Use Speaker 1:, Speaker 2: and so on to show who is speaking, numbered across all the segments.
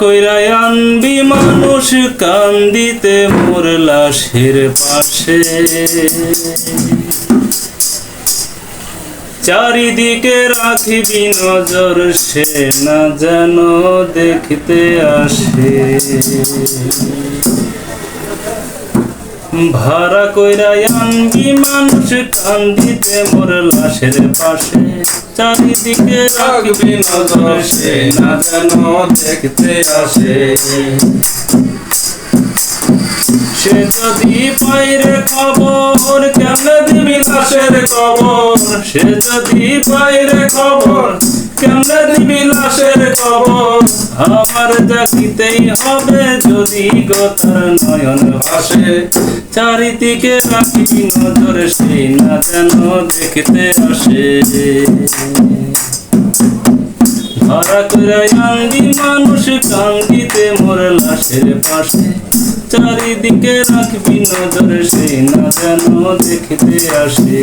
Speaker 1: কইরা আনবি মানুষ, কান্দিতে মোর লাশের পাশে। চারিদিকে রাখিবি নজর, সে না যেন দেখতে আসে। ভাড়া কইরা আনবি, মানুষ কান্দিতে মোর লাশের পাশে। চারিদিকে রাখবি নজর, সে না যেন দেখতে আসে। সে যদি পাইরে খবর, কেমনে দিবি লাশের খবর? সে যদি পাইরে খবর, কেমনে দিবি লাশের খবর? আমার জাগিতেই হবে যদি গোতার নয়ন ভাসে। চারিদিকে রাখি নজর, সেই না যেন দেখতে আসে। ধরা করে আঙ্গি, মানুষ কাঙ্গিতে মোর লাশের পাশে। চারিদিকে রাখবি নজর সে না যেন দেখতে আসে।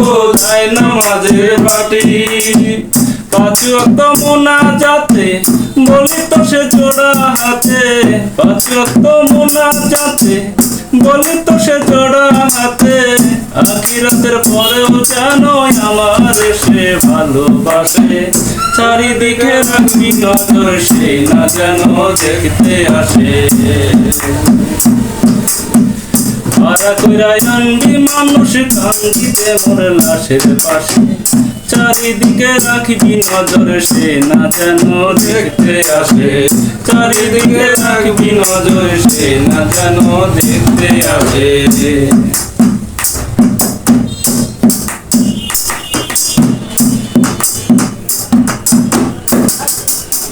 Speaker 1: গো যাই না মাঝের পাঁচ মোনা যাতে বলি তো সে জোড়া হাতে। পাঁচ মোনা যাতে বলি তো সে জোড়া হাতে। আখিরাতের পরেও জানো আমার সে ভালোবাসে। চারিদিকে রাখবি নজর, সে না যেন দেখতে আসে। ভাড়া কইরাই আনবি মানুষ কান্দিতে মোর লাশের পাশে। চারিদিকে রাখবি নজর, সে না যেন দেখতে আসে। চারিদিকে রাখবি নজর, সে না যেন দেখতে আসে।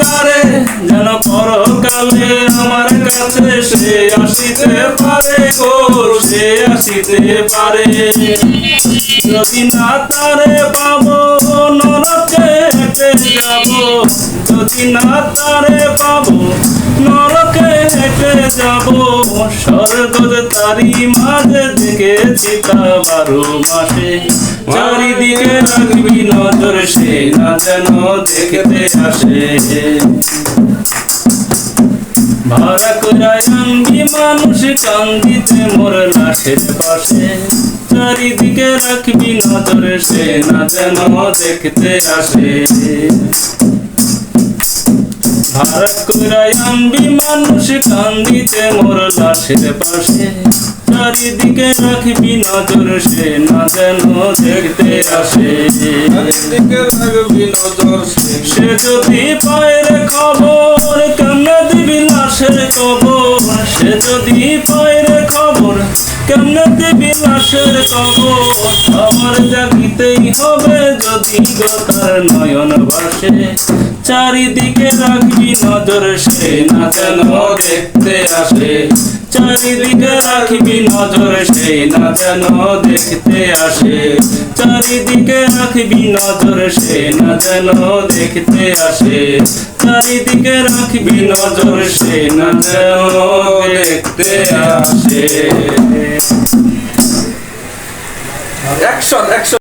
Speaker 1: তারে, যেন পরকালে আমার কাছে সে আসিতে পারে গো সে আসিতে পারে। যদি না তারে পাবো নরকে যাব, যদি না তারে যাব স্বর্গদ তারি মাঝে দেখেছি তা বারো মাসে। চারিদিকে রাখবি নজর, সে না যেন দেখতে আসে। মানুষ কান্দিতে মোর লাশের পাশে। চারিদিকে রাখবি নজর, সে না যেন দেখতে আসে। ভাড়া করায় আনবি মানুষ কান্দিতে মোর লাশের পাশে। চারিদিকে রাখবি নজর সে না যেন দেখতে আসে।
Speaker 2: চারিদিকে রাখবি নজর
Speaker 1: সে যদি পায়ের খবর কেমনে দিবি লাশের কবর সে যদি পায়ের খবর কেমনে দিবি লাশের কবর আমার জাগিতেই হবে যদি গোতার নয়ন ভাসে চারিদিকে রাখবি নজর, সে না যেন দেখতে আসে। চারিদিকে রাখবি নজর, সে না যেন দেখতে আসে। চারিদিকে রাখবি নজর, সে না যেন দেখতে আসে। চারিদিকে রাখবি নজর, সে না যেন দেখতে আসে।
Speaker 2: Action action